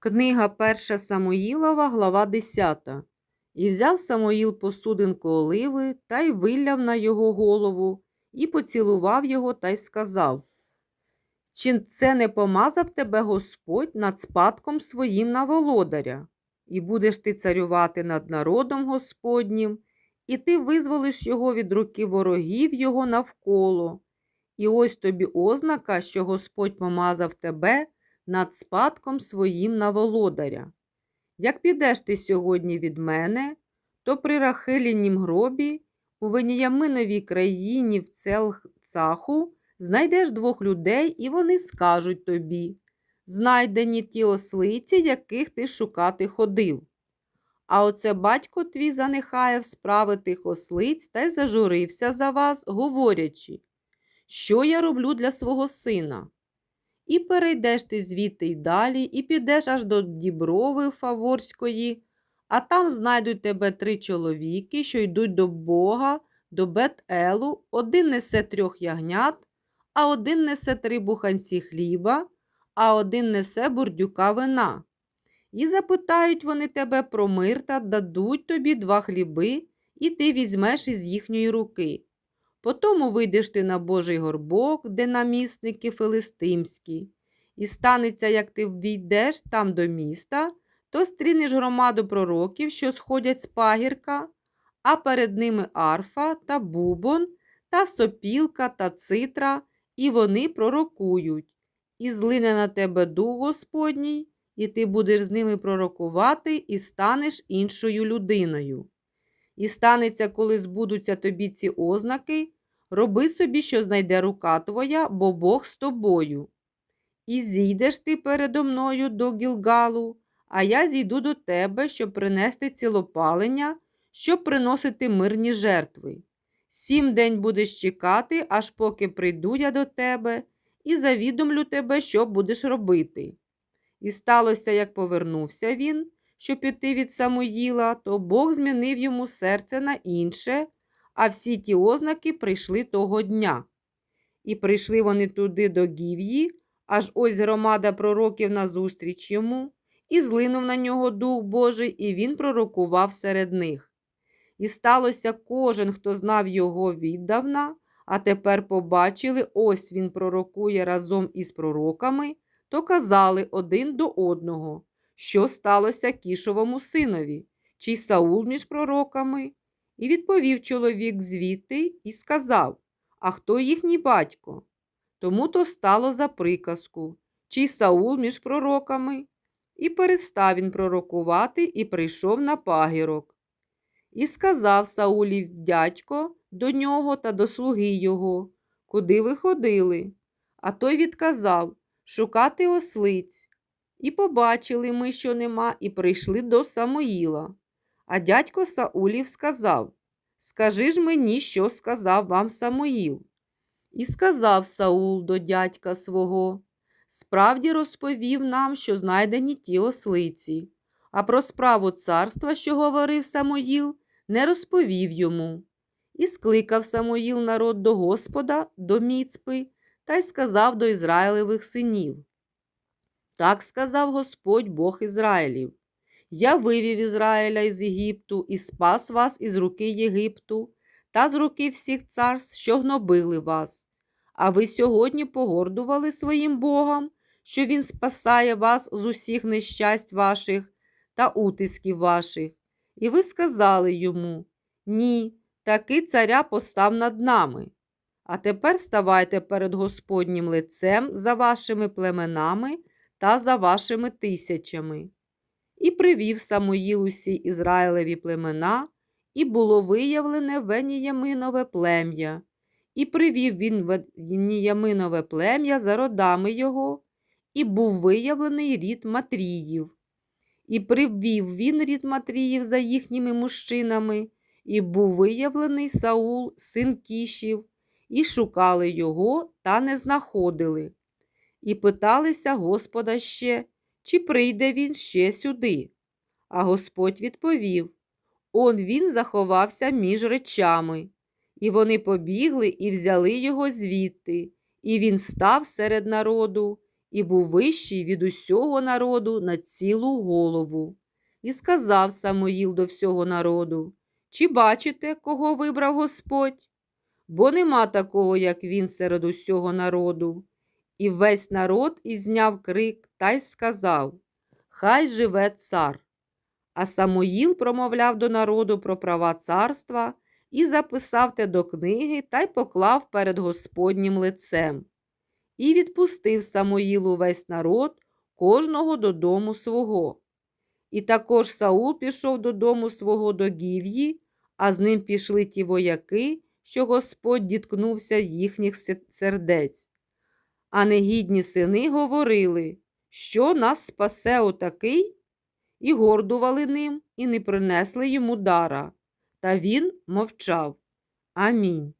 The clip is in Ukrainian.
Книга Перша Самуїлова, глава 10. І взяв Самуїл посудинку оливи та й вилляв на його голову, і поцілував його та й сказав: Чи це не помазав тебе Господь над спадком своїм на володаря? І будеш ти царювати над народом Господнім, і ти визволиш його від руки ворогів його навколо. І ось тобі ознака, що Господь помазав тебе над спадком своїм на володаря. Як підеш ти сьогодні від мене, то при Рахилінім гробі у Веніяминовій країні в Целцаху знайдеш двох людей, і вони скажуть тобі знайдені ті ослиці, яких ти шукати ходив. А оце батько твій занехає в справи тих ослиць та й зажурився за вас, говорячи, що я роблю для свого сина. І перейдеш ти звідти й далі, і підеш аж до Діброви Фаворської, а там знайдуть тебе три чоловіки, що йдуть до Бога, до Бет-Елу, один несе трьох ягнят, а один несе три буханці хліба, а один несе бурдюка вина. І запитають вони тебе про мир та дадуть тобі два хліби, і ти візьмеш із їхньої руки. Потому вийдеш ти на Божий горбок, де намісники филистимські, і станеться, як ти війдеш там до міста, то стрінеш громаду пророків, що сходять з пагірка, а перед ними арфа та бубон, та сопілка та цитра, і вони пророкують. І злине на тебе дух Господній, і ти будеш з ними пророкувати, і станеш іншою людиною. І станеться, коли збудуться тобі ці ознаки, роби собі, що знайде рука твоя, бо Бог з тобою. І зійдеш ти передо мною до Гілгалу, а я зійду до тебе, щоб принести цілопалення, щоб приносити мирні жертви. Сім день будеш чекати, аж поки прийду я до тебе, і завідомлю тебе, що будеш робити. І сталося, як повернувся він, щоб піти від Самуїла, то Бог змінив йому серце на інше, а всі ті ознаки прийшли того дня. І прийшли вони туди до Гів'ї, аж ось громада пророків назустріч йому, і злинув на нього Дух Божий, і він пророкував серед них. І сталося кожен, хто знав його віддавна, а тепер побачили, ось він пророкує разом із пророками, то казали один до одного що сталося кішовому синові, чи Саул між пророками. І відповів чоловік звідти і сказав А хто їхній батько? Тому то стало за приказку, чи Саул між пророками. І перестав він пророкувати і прийшов на пагірок. І сказав Саулів дядько до нього та до слуги його, куди ви ходили? А той відказав шукати ослиць. І побачили ми, що нема, і прийшли до Самоїла. А дядько Саулів сказав Скажи ж мені, що сказав вам Самоїл. І сказав Саул до дядька свого Справді розповів нам, що знайдені ті ослиці, а про справу царства, що говорив Самоїл, не розповів йому. І скликав Самоїл народ до Господа, до Міцпи, та й сказав до Ізраїлевих синів. Так сказав Господь Бог Ізраїлів. Я вивів Ізраїля із Єгипту і спас вас із руки Єгипту та з руки всіх царств, що гнобили вас. А ви сьогодні погордували своїм Богом, що Він спасає вас з усіх нещасть ваших та утисків ваших. І ви сказали йому Ні, таки царя постав над нами. А тепер ставайте перед Господнім лицем за вашими племенами та за вашими тисячами. І привів Самуїл усі Ізраїлеві племена, і було виявлене Веніяминове плем'я, і привів він Веніяминове плем'я за родами його, і був виявлений рід Матріїв. І привів він рід Матріїв за їхніми мужчинами, і був виявлений Саул, син Кішів, і шукали його та не знаходили і питалися Господа ще, чи прийде він ще сюди. А Господь відповів Он він заховався між речами. І вони побігли і взяли його звідти, і він став серед народу, і був вищий від усього народу на цілу голову. І сказав Самоїл до всього народу: Чи бачите, кого вибрав Господь? Бо нема такого, як він серед усього народу. І весь народ ізняв крик та й сказав: Хай живе цар. А Самоїл промовляв до народу про права царства і записав те до книги та й поклав перед Господнім лицем. І відпустив Самоїлу весь народ, кожного додому свого. І також Саул пішов додому свого до Гів'ї, а з ним пішли ті вояки, що Господь діткнувся їхніх сердець. А негідні сини говорили, що нас спасе отакий, і гордували ним, і не принесли йому дара. Та він мовчав. Амінь.